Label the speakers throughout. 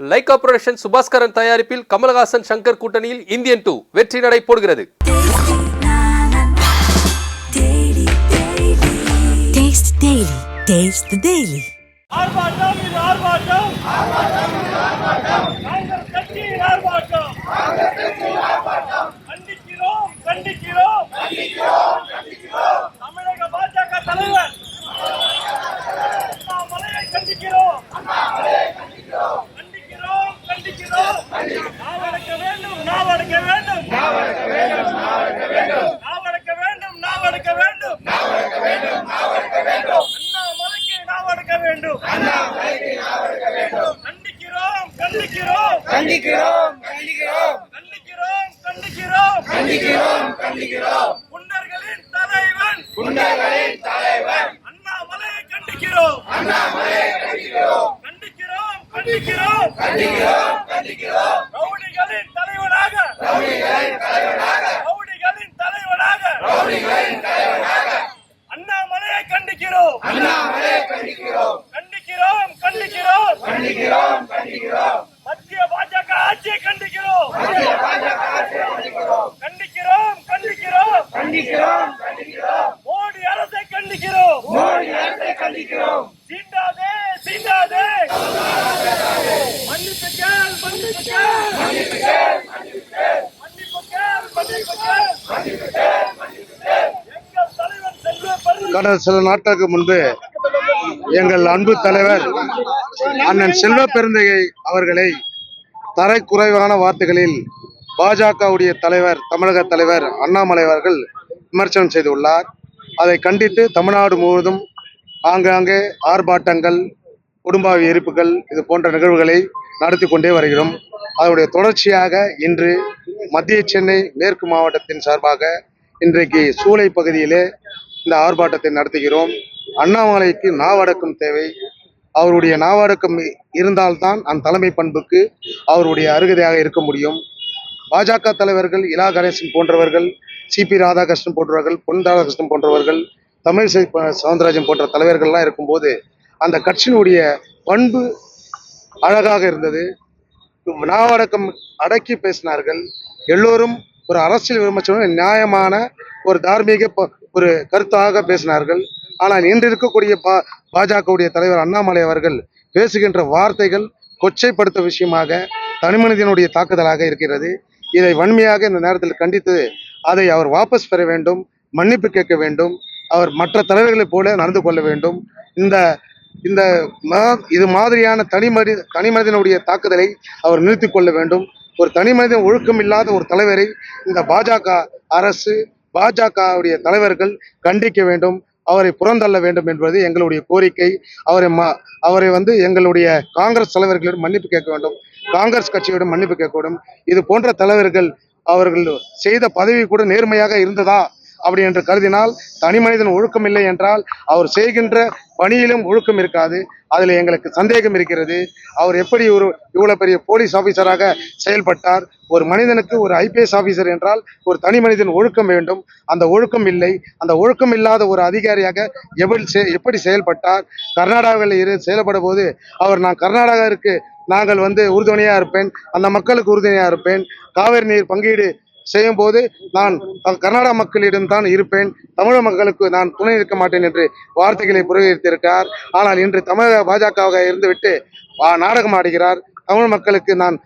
Speaker 1: Lyca production Subaskaran தயாரிப்பில் கமலஹாசன் சங்கர் கூட்டணியில் Indian two வெற்றி நடை போடுகிறது.
Speaker 2: Taste Daily. Taste the Daily.
Speaker 3: ஆர்ப்பாட்டம் இது ஆர்ப்பாட்டம் காங்கிரஸ் கட்சியின் ஆர்ப்பாட்டம் கண்டிக்கிறோம் கண்டிக்கிறோம் தமிழக பாஜக தலைவர் அண்ணாமலையை கண்டிக்கிறோம் கண்டிக்கிறோம் கண்டிக்கிறோம் நாவடக்க வேண்டும் நாவடக்க வேண்டும் நாவடக்க வேண்டும் நாவடக்க வேண்டும் அண்ணாமலைக்கு நாவடக்க வேண்டும் கண்டிக்கிறோம் கண்டிக்கிறோம்
Speaker 4: கண்டிக்கிறோம். கண்டிக்கிறோம்
Speaker 3: கண்டிக்கிறோம். கண்டிக்கிறோம் குண்டர்களின் தலைவன்.
Speaker 4: குண்டர்களின் தலைவர்
Speaker 3: அண்ணாமலையை கண்டிக்கிறோம்.
Speaker 4: அண்ணாமலை கண்டிக்கிறோம்.
Speaker 3: கண்டிக்கிறோம் கண்டிக்கிறோம்.
Speaker 4: கண்டிக்கிறோம் கண்டிக்கிறோம்
Speaker 3: ரவுடிகளின் தலைவனாக
Speaker 4: ரவுடிகளின் தலைவராக
Speaker 3: ரவுடிகளின் தலைவனாக
Speaker 4: ரவுடிகளின் தலைவராக
Speaker 3: அண்ணாமலையை கண்டிக்கிறோம்
Speaker 4: அண்ணாமலை கண்டிக்கிறோம்
Speaker 3: கண்டிக்கிறோம் கண்டிக்கிறோம்
Speaker 4: கண்டிக்கிறோம் கண்டிக்கிறோம்
Speaker 3: மத்திய பாஜக ஆட்சியை கண்டிக்கிறோம்
Speaker 4: மத்திய பாஜக ஆட்சியை கண்டிக்கிறோம்
Speaker 3: கண்டிக்கிறோம் கண்டிக்கிறோம்
Speaker 4: கண்டிக்கிறோம் கண்டிக்கிறோம்
Speaker 3: மோடி அரசை கண்டிக்கிறோம்
Speaker 4: மோடி அரசை கண்டிக்கிறோம்
Speaker 3: சீண்டாதே சீண்டாதே மன்னிப்பு கேள் மன்னிப்பு கேள்.
Speaker 4: மன்னிப்பு கேள் மன்னிப்பு கேள்.
Speaker 3: மன்னிப்பு கேள் மன்னிப்பு கேள் எங்கள் தலைவர் செல்வ பெருமை
Speaker 5: கடந்த சில நாட்களுக்கு முன்பு எங்கள் அன்பு தலைவர் அண்ணன் செல்வ பெருந்தகை அவர்களை தரைக்குறைவான வார்த்தைகளில் பாஜகவுடைய தலைவர் தமிழக தலைவர் அண்ணாமலை அவர்கள் விமர்சனம் செய்துள்ளார். அதை கண்டித்து தமிழ்நாடு முழுவதும் ஆங்காங்கே ஆர்ப்பாட்டங்கள் குடும்ப எரிப்புகள் இது போன்ற நிகழ்வுகளை நடத்தி கொண்டே வருகிறோம். அதனுடைய தொடர்ச்சியாக இன்று மத்திய சென்னை மேற்கு மாவட்டத்தின் சார்பாக இன்றைக்கு சூளை பகுதியிலே இந்த ஆர்ப்பாட்டத்தை நடத்துகிறோம். அண்ணாமலைக்கு நாவடக்கம் தேவை. அவருடைய நாவடக்கம் இருந்தால்தான் அந்த தலைமை பண்புக்கு அவருடைய அருகதையாக இருக்க முடியும். பாஜக தலைவர்கள் இலா கணேசன் போன்றவர்கள் சிபி ராதாகிருஷ்ணன் போன்றவர்கள் பொன் ராதாகிருஷ்ணன் போன்றவர்கள் தமிழிசை ப- சவுந்தரராஜன் போன்ற தலைவர்கள்லாம் இருக்கும்போது அந்த கட்சியினுடைய பண்பு அழகாக இருந்தது. நாவடக்கம் அடக்கி பேசினார்கள். எல்லோரும் ஒரு அரசியல் விமர்சனம் நியாயமான ஒரு தார்மீக ப- ஒரு கருத்தாக பேசினார்கள். ஆனால் இன்று இருக்கக்கூடிய பா பாஜகவுடைய தலைவர் அண்ணாமலை அவர்கள் பேசுகின்ற வார்த்தைகள் கொச்சைப்படுத்த விஷயமாக தனிமனிதனுடைய தாக்குதலாக இருக்கிறது. இதை வன்மையாக இந்த நேரத்தில் கண்டித்து அதை அவர் வாபஸ் பெற வேண்டும் மன்னிப்பு கேட்க வேண்டும். அவர் மற்ற தலைவர்களைப் போல நடந்து கொள்ள வேண்டும். இந்த இந்த மா- இது மாதிரியான தனி மனி தனி மனிதனுடைய தாக்குதலை அவர் நிறுத்தி கொள்ள வேண்டும். ஒரு தனி மனிதன் ஒழுக்கம் இல்லாத ஒரு தலைவரை இந்த பாஜக அரசு பாஜகவுடைய தலைவர்கள் கண்டிக்க வேண்டும். அவரை புறந்தள்ள வேண்டும் என்பது எங்களுடைய கோரிக்கை. அவரை ம அவரை வந்து எங்களுடைய காங்கிரஸ் தலைவர்களிடம் மன்னிப்பு கேட்க வேண்டும். காங்கிரஸ் கட்சியிடம் மன்னிப்பு கேட்க வேண்டும். இது போன்ற தலைவர்கள் அவர்கள் செய்த பதவி கூட நேர்மையாக இருந்ததா? அப்படி என்று கருதினால் தனி மனிதன் ஒழுக்கம் இல்லை என்றால் அவர் செய்கின்ற பணியிலும் ஒழுக்கம் இருக்காது. அதில் எங்களுக்கு சந்தேகம் இருக்கிறது. அவர் எப்படி ஒரு இவ்வளோ பெரிய போலீஸ் ஆஃபீஸராக செயல்பட்டார்? ஒரு மனிதனுக்கு ஒரு ஐபிஎஸ் ஆஃபீஸர் என்றால் ஒரு தனி மனிதன் ஒழுக்கம் வேண்டும். அந்த ஒழுக்கம் இல்லை. அந்த ஒழுக்கம் இல்லாத ஒரு அதிகாரியாக எப்படி எப்படி செயல்பட்டார்? கர்நாடகாவில் இரு செயல்பட போது அவர் நான் கர்நாடகாவிற்கு நாங்கள் வந்து உறுதுணையாக இருப்பேன். அந்த மக்களுக்கு உறுதுணையாக இருப்பேன். காவிரி நீர் பங்கீடு செய்யும் போது நான் கர்நாடக மக்களிடம் தான் இருப்பேன். தமிழக மக்களுக்கு நான் துணை நிற்க மாட்டேன் என்று வார்த்தைகளை புறக்கணித்திருக்கிறார். ஆனால் இன்று தமிழக பாஜகவாக இருந்துவிட்டு நாடகம் ஆடுகிறார். தமிழ் மக்களுக்கு நான்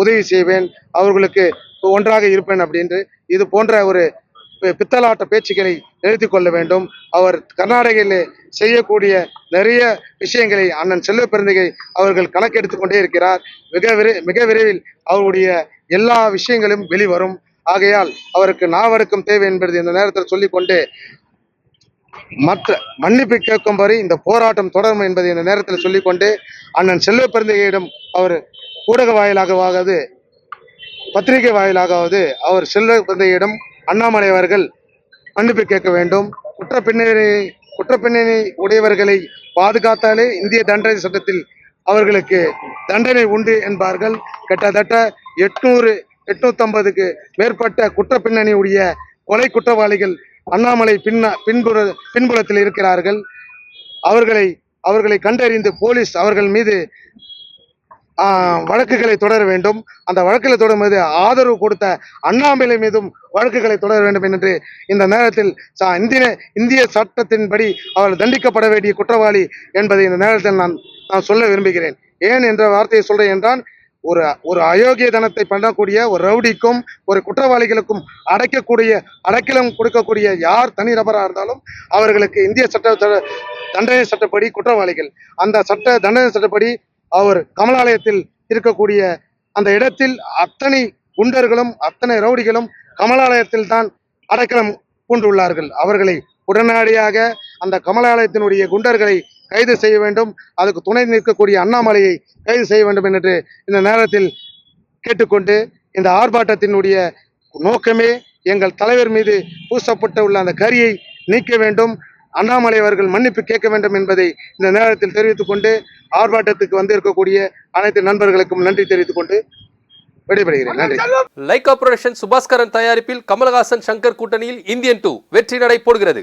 Speaker 5: உதவி செய்வேன். அவர்களுக்கு ஒன்றாக இருப்பேன் அப்படின்று. இது போன்ற ஒரு பித்தலாட்ட பேச்சுக்களை நிறுத்தி கொள்ள வேண்டும். அவர் கர்நாடகையில் செய்யக்கூடிய நிறைய விஷயங்களை அண்ணன் செல்வ பெருந்தகை அவர்கள் கணக்கெடுத்து கொண்டே இருக்கிறார். மிக விரை மிக விரைவில் அவருடைய எல்லா விஷயங்களும் வெளிவரும். ஆகையால் அவருக்கு நாவடக்கம் தேவை என்பது இந்த நேரத்தில் சொல்லிக்கொண்டு மற்ற மன்னிப்பு கேட்கும் வரை இந்த போராட்டம் தொடரும் என்பதை இந்த நேரத்தில் சொல்லிக்கொண்டு அண்ணன் செல்வ பெருந்தகையிடம் அவர் ஊடக வாயிலாகவாவது பத்திரிகை வாயிலாகவாவது அவர் செல்வ பெருந்தகையிடம் அண்ணாமலை அவர்கள் மன்னிப்பு கேட்க வேண்டும். குற்ற பின்னணி குற்ற பின்னணி உடையவர்களை பாதுகாத்தாலே இந்திய தண்டனை சட்டத்தில் அவர்களுக்கு தண்டனை உண்டு என்பார்கள். கிட்டத்தட்ட எட்நூறு எட்நூத்தம்பதுக்கு மேற்பட்ட குற்ற கொலை குற்றவாளிகள் அண்ணாமலை பின்ன பின்புற பின்புலத்தில் இருக்கிறார்கள். அவர்களை அவர்களை கண்டறிந்து போலீஸ் அவர்கள் மீது வழக்குகளை தொடர வேண்டும். அந்த வழக்குகளை தொடரும் போது ஆதரவு கொடுத்த அண்ணாமலை மீதும் வழக்குகளை தொடர வேண்டும் என்று இந்த நேரத்தில் இந்திய இந்திய சட்டத்தின்படி அவர் தண்டிக்கப்பட வேண்டிய குற்றவாளி என்பதை இந்த நேரத்தில் நான் நான் சொல்ல விரும்புகிறேன். ஏன் என்ற வார்த்தையை சொல்றேன் என்றால் ஒரு ஒரு அயோக்கியதனத்தை பண்ணக்கூடிய ஒரு ரவுடிக்கும் ஒரு குற்றவாளிகளுக்கும் அடைக்கக்கூடிய அடைக்கலம் கொடுக்கக்கூடிய யார் தனி நபராக இருந்தாலும் அவர்களுக்கு இந்திய சட்ட த- தண்டனை சட்டப்படி குற்றவாளிகள். அந்த சட்ட தண்டனை சட்டப்படி அவர் கமலாலயத்தில் இருக்கக்கூடிய அந்த இடத்தில் அத்தனை குண்டர்களும் அத்தனை ரவுடிகளும் கமலாலயத்தில் தான் அடைக்கலம் பூண்டுள்ளார்கள். அவர்களை உடனடியாக அந்த கமலாலயத்தினுடைய குண்டர்களை கைது செய்ய வேண்டும். அதுக்கு துணை நிற்கக்கூடிய அண்ணாமலையை கைது செய்ய வேண்டும் என்று இந்த நேரத்தில் கேட்டுக்கொண்டு இந்த ஆர்ப்பாட்டத்தினுடைய நோக்கமே எங்கள் தலைவர் மீது பூசப்பட்டு உள்ள அந்த கரியை நீக்க வேண்டும். அண்ணாமலை அவர்கள் மன்னிப்பு கேட்க வேண்டும் என்பதை இந்த நேரத்தில் தெரிவித்துக் கொண்டு ஆர்ப்பாட்டத்துக்கு வந்திருக்கக்கூடிய அனைத்து நண்பர்களுக்கும் நன்றி தெரிவித்துக் கொண்டு விடைபெறுகிறேன். நன்றி.
Speaker 1: லைக் புரொடக்ஷன் சுபாஸ்கரன் தயாரிப்பில் கமலஹாசன் சங்கர் கூட்டணியில் இந்தியன் டூ வெற்றி நடை போடுகிறது.